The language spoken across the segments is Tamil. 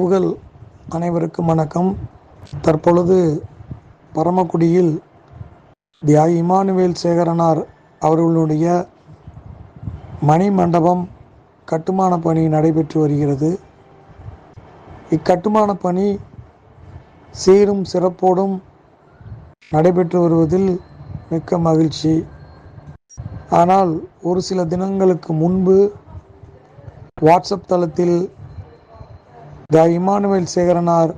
புகழ் அனைவருக்கும் வணக்கம். தற்பொழுது பரமக்குடியில் தியாய் இமானுவேல் சேகரனார் அவர்களுடைய மணி மண்டபம் கட்டுமான பணி நடைபெற்று வருகிறது. இக்கட்டுமான பணி சீரும் சிறப்போடும் நடைபெற்று வருவதில் மிக்க மகிழ்ச்சி. ஆனால் ஒரு சில தினங்களுக்கு முன்பு வாட்ஸ்அப் தளத்தில் த இமானுவேல் சேகரனார்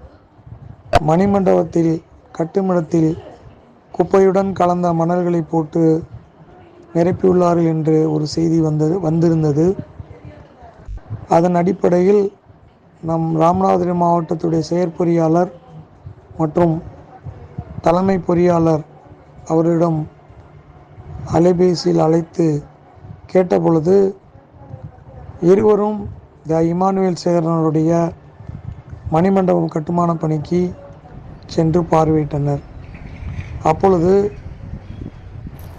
மணிமண்டபத்தில் கட்டுமிடத்தில் குப்பையுடன் கலந்த மணல்களை போட்டு நிரப்பியுள்ளார்கள் என்று ஒரு செய்தி வந்தது வந்திருந்தது. அதன் அடிப்படையில் நம் ராமநாதபுரம் மாவட்டத்துடைய செயற்பொறியாளர் மற்றும் தலைமை பொறியாளர் அவரிடம் அலைபேசியில் அழைத்து கேட்டபொழுது இருவரும் த இமானுவேல் சேகரனுடைய மணிமண்டபம் கட்டுமான பணிக்கு சென்று பார்வையிட்டனர். அப்பொழுது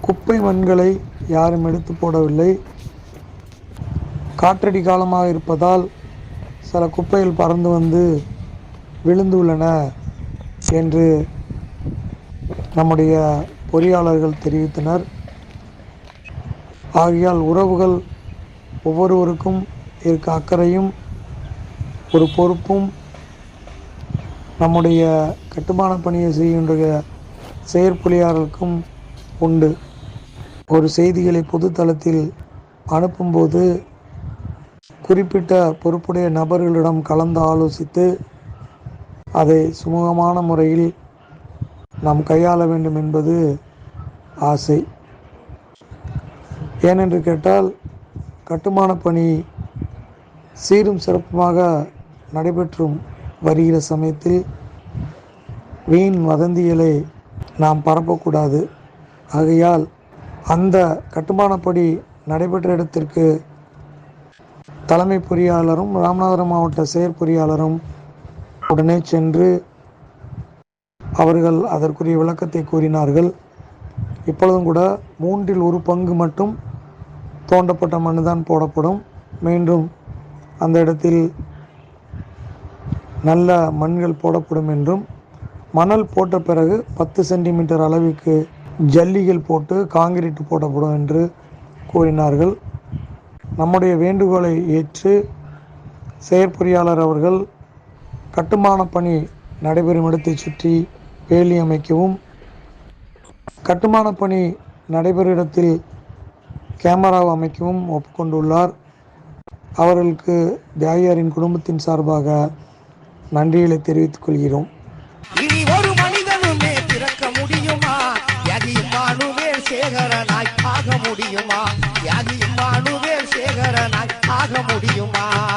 குப்பை மண்களை யாரும் எடுத்து போடவில்லை. காற்றடி காலமாக இருப்பதால் சில குப்பைகள் பறந்து வந்து விழுந்துள்ளன என்று நம்முடைய பொறியாளர்கள் தெரிவித்தனர். ஆகையால் உறவுகள் ஒவ்வொருவருக்கும் இருக்க அக்கறையும் ஒரு பொறுப்பும் நம்முடைய கட்டுமான பணியை செய்கின்ற செயற்பொழியாளருக்கும் உண்டு. ஒரு செய்திகளை பொதுத்தளத்தில் அனுப்பும்போது குறிப்பிட்ட பொறுப்புடைய நபர்களிடம் கலந்து ஆலோசித்து அதை சுமூகமான முறையில் நாம் கையாள வேண்டும் என்பது ஆசை. ஏனென்று கேட்டால் கட்டுமான பணி சீரும் சிறப்புமாக நடைபெற்றும் வருகிற சமயத்தில் வீண் வதந்திகளை நாம் பரப்பக்கூடாது. ஆகையால் அந்த கட்டுமானப்படி நடைபெற்ற இடத்திற்கு தலைமை பொறியாளரும் ராமநாதபுரம் மாவட்ட செயற்பொறியாளரும் உடனே சென்று அவர்கள் அதற்குரிய விளக்கத்தை கூறினார்கள். இப்பொழுதும் கூட மூன்றில் ஒரு பங்கு மட்டும் தோண்டப்பட்ட மண்ணு தான் போடப்படும். மீண்டும் அந்த இடத்தில் நல்ல மண்கள் போடப்படும் என்றும் மணல் போட்ட பிறகு பத்து சென்டிமீட்டர் அளவுக்கு ஜல்லிகள் போட்டு காங்கிரீட் போடப்படும் என்று கூறினார்கள். நம்முடைய வேண்டுகோளை ஏற்று செயற்பொறியாளர் அவர்கள் கட்டுமான பணி நடைபெறும் இடத்தை சுற்றி வேலி அமைக்கவும் கட்டுமான பணி நடைபெறும் இடத்தில் கேமரா அமைக்கவும் ஒப்புக்கொண்டுள்ளார். அவர்களுக்கு தியாகியாரின் குடும்பத்தின் சார்பாக நன்றிகளை தெரிவித்துக் கொள்கிறோம். இனி ஒரு மனிதனுமே பிறக்க முடியுமா? யதி மானுவேல் சேகரனாய் ஆக முடியுமா? யதி மானுவேல் சேகரனாய் ஆக முடியுமா?